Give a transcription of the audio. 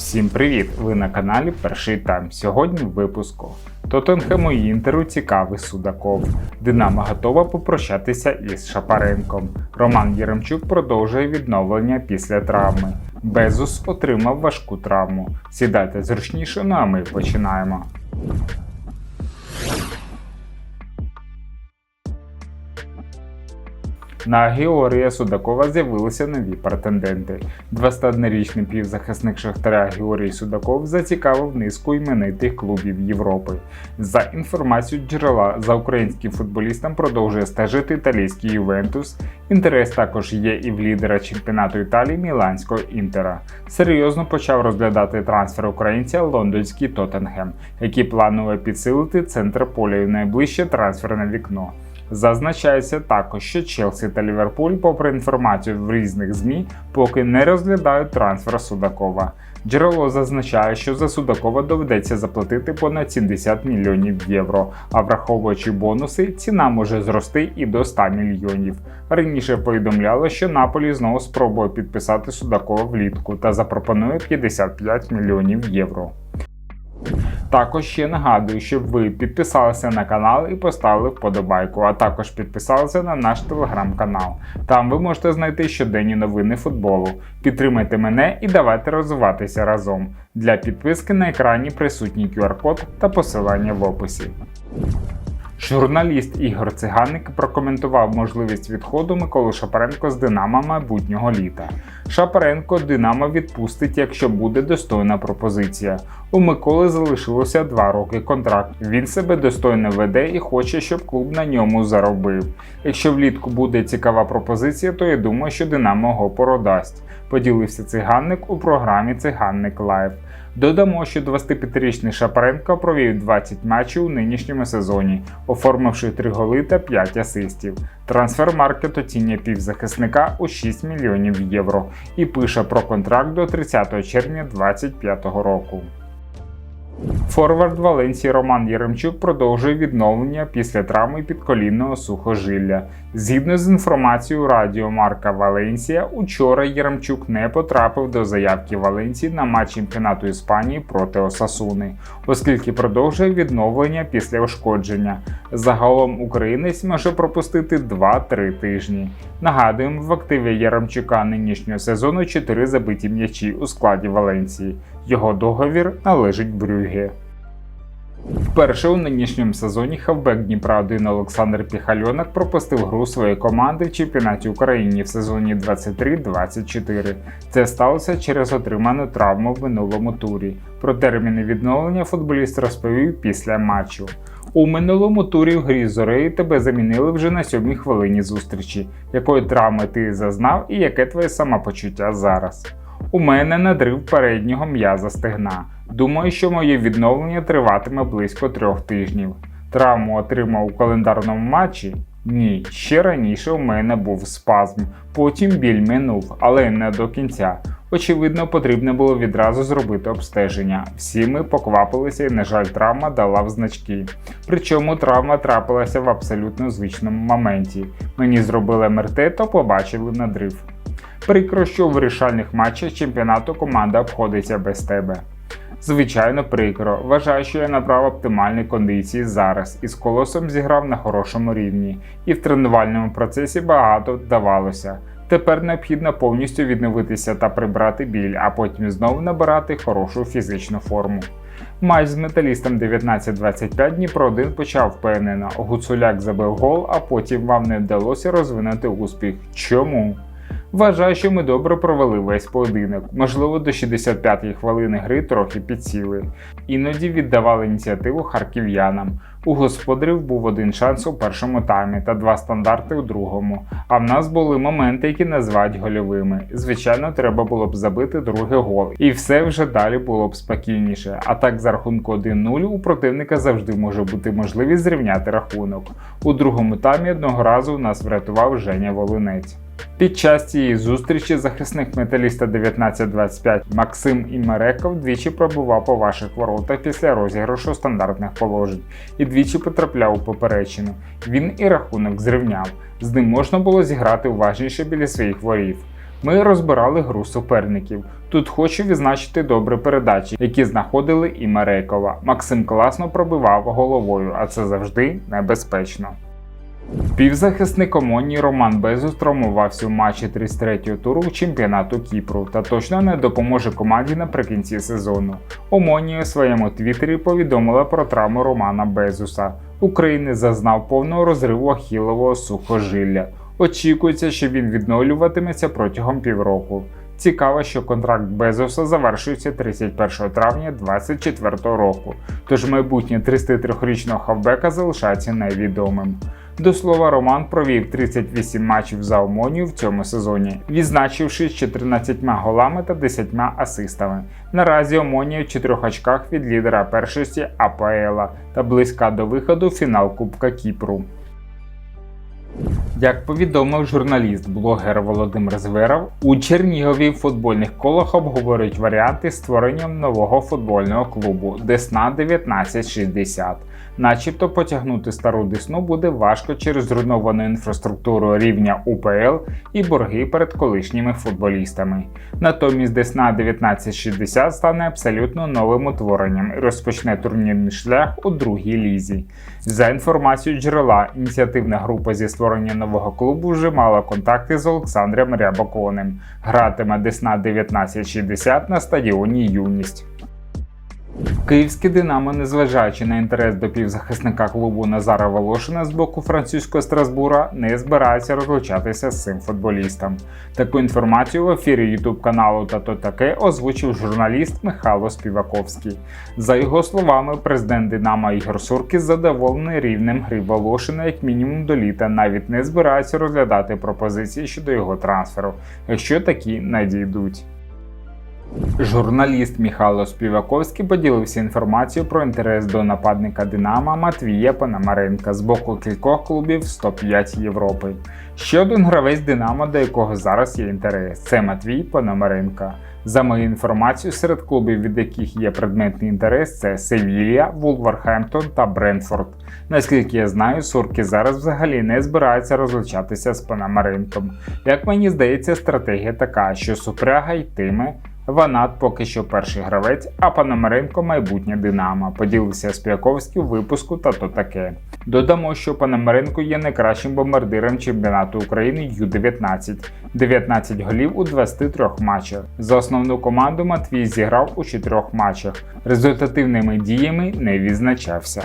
Всім привіт! Ви на каналі Перший Тайм. Сьогодні в випуску. Тоттенхему і Інтеру цікавий Судаков. Динамо готова попрощатися із Шапаренком. Роман Єремчук продовжує відновлення після травми. Безус отримав важку травму. Сідайте зручніше, ну а ми починаємо. На Георгія Судакова з'явилися нові претенденти. 21-річний півзахисник Шахтаря Георгій Судаков зацікавив низку іменитих клубів Європи. За інформацією джерела, за українським футболістом продовжує стежити італійський Ювентус. Інтерес також є і в лідера чемпіонату Італії Міланського Інтера. Серйозно почав розглядати трансфер українця лондонський Тоттенгем, який планує підсилити центр поля і найближче трансферне вікно. Зазначається також, що Челсі та Ліверпуль, попри інформацію в різних ЗМІ, поки не розглядають трансфер Судакова. Джерело зазначає, що за Судакова доведеться заплатити понад 70 мільйонів євро, а враховуючи бонуси, ціна може зрости і до 100 мільйонів. Раніше повідомляло, що Наполі знову спробує підписати Судакова влітку та запропонує 55 мільйонів євро. Також ще нагадую, щоб ви підписалися на канал і поставили вподобайку, а також підписалися на наш телеграм-канал. Там ви можете знайти щоденні новини футболу. Підтримайте мене і давайте розвиватися разом. Для підписки на екрані присутній QR-код та посилання в описі. Журналіст Ігор Циганник прокоментував можливість відходу Миколи Шапаренко з Динамо майбутнього літа. Шапаренко Динамо відпустить, якщо буде достойна пропозиція. У Миколи залишилося два роки контракт. Він себе достойно веде і хоче, щоб клуб на ньому заробив. Якщо влітку буде цікава пропозиція, то я думаю, що Динамо його продасть. Поділився циганник у програмі Циганник Лайв. Додамо, що 25-річний Шапаренко провів 20 матчів у нинішньому сезоні, оформивши 3 голи та 5 асистів. Трансфер-маркет оцінює півзахисника у 6 мільйонів євро і пише про контракт до 30 червня 2025 року. Форвард Валенсії Роман Єремчук продовжує відновлення після травми підколінного сухожилля. Згідно з інформацією радіо Марка Валенсія, учора Єремчук не потрапив до заявки Валенції на матч чемпіонату Іспанії проти Осасуни, оскільки продовжує відновлення після ушкодження. Загалом українець може пропустити 2-3 тижні. Нагадуємо, в активі Яремчука нинішнього сезону 4 забиті м'ячі у складі Валенції. Його договір належить Брюге. Вперше у нинішньому сезоні хавбек Дніпра 1 Олександр Піхальонок пропустив гру своєї команди в чемпіонаті України в сезоні 23-24. Це сталося через отриману травму в минулому турі. Про терміни відновлення футболіст розповів після матчу. У минулому турі в грі зореї тебе замінили вже на сьомій хвилині зустрічі, якої травми ти зазнав і яке твоє самопочуття зараз. У мене надрив переднього м'яза стегна. Думаю, що моє відновлення триватиме близько трьох тижнів. Травму отримав у календарному матчі? Ні, ще раніше у мене був спазм, потім біль минув, але не до кінця. Очевидно, потрібно було відразу зробити обстеження. Всі ми поквапилися і, на жаль, травма дала в значки. Причому травма трапилася в абсолютно звичному моменті. Мені зробили МРТ, то побачили надрив. Прикро, що в вирішальних матчах чемпіонату команда обходиться без тебе. Звичайно, прикро. Вважаю, що я набрав оптимальні кондиції зараз і з колосом зіграв на хорошому рівні, і в тренувальному процесі багато вдавалося. Тепер необхідно повністю відновитися та прибрати біль, а потім знову набирати хорошу фізичну форму. Матч з металістом 19-25 Дніпро 1 почав впевнено. Гуцуляк забив гол, а потім вам не вдалося розвинути успіх. Чому? Вважаю, що ми добре провели весь поєдинок, можливо, до 65-ї хвилини гри трохи підсіли. Іноді віддавали ініціативу харків'янам. У господарів був один шанс у першому таймі та два стандарти у другому. А в нас були моменти, які називають гольовими. Звичайно, треба було б забити другий гол, і все вже далі було б спокійніше. А так за рахунку 1-0 у противника завжди може бути можливість зрівняти рахунок. У другому таймі одного разу нас врятував Женя Волинець. Під час цієї зустрічі захисник металіста 1925 Максим Імереков двічі пробував по ваших воротах після розіграшу стандартних положень і двічі потрапляв у поперечину. Він і рахунок зрівняв. З ним можна було зіграти уважніше біля своїх ворів. Ми розбирали гру суперників. Тут хочу відзначити добрі передачі, які знаходили і Мерейкова. Максим класно пробивав головою, а це завжди небезпечно. Півзахисник Омоні Роман Безус травмувався у матчі 33-го туру чемпіонату Кіпру та точно не допоможе команді наприкінці сезону. Омоні у своєму твіттері повідомила про травму Романа Безуса. України зазнав повного розриву ахілового сухожилля. Очікується, що він відновлюватиметься протягом півроку. Цікаво, що контракт Безоса завершується 31 травня 2024 року, тож майбутнє 33-річного хавбека залишається невідомим. До слова, Роман провів 38 матчів за Омонію в цьому сезоні, відзначившись 14 голами та 10 асистами. Наразі Омонія в 4 очках від лідера першості АПЛ та близька до виходу в фінал Кубка Кіпру. Як повідомив журналіст-блогер Володимир Зверов, у Чернігові в футбольних колах обговорюють варіанти створення нового футбольного клубу Десна 1960. Начебто потягнути стару десну буде важко через зруйновану інфраструктуру рівня УПЛ і борги перед колишніми футболістами. Натомість Десна 1960 стане абсолютно новим утворенням і розпочне турнірний шлях у другій лізі. За інформацією джерела, ініціативна група зі створення нового клубу вже мала контакти з Олександром Рябоконем. Гратиме Десна 1960 на стадіоні Юність. Київське Динамо, незважаючи на інтерес до півзахисника клубу Назара Волошина з боку французького Страсбура, не збирається розлучатися з цим футболістом. Таку інформацію в ефірі YouTube каналу «Тато таке озвучив журналіст Михайло Співаковський. За його словами, президент Динамо Ігор Суркіс задоволений рівнем гри Волошина як мінімум до літа, навіть не збирається розглядати пропозиції щодо його трансферу, якщо такі надійдуть. Журналіст Михайло Співаковський поділився інформацією про інтерес до нападника Динамо Матвія Пономаренка з боку кількох клубів 105 Європи. Ще один гравець Динамо, до якого зараз є інтерес, це Матвій Пономаренка. За мою інформацію, серед клубів, від яких є предметний інтерес, це Севілія, Вулверхемптон та Брентфорд. Наскільки я знаю, Сурки зараз взагалі не збирається розлучатися з Пономаренком. Як мені здається, стратегія така, що супряга йтиме. Ванат поки що перший гравець, а Пономаренко майбутнє Динамо. Поділився Спяковський у випуску та то таке. Додамо, що Пономаренко є найкращим бомбардиром чемпіонату України Ю-19, 19 голів у 23 матчах. За основну команду Матвій зіграв у 4 матчах. Результативними діями не відзначався.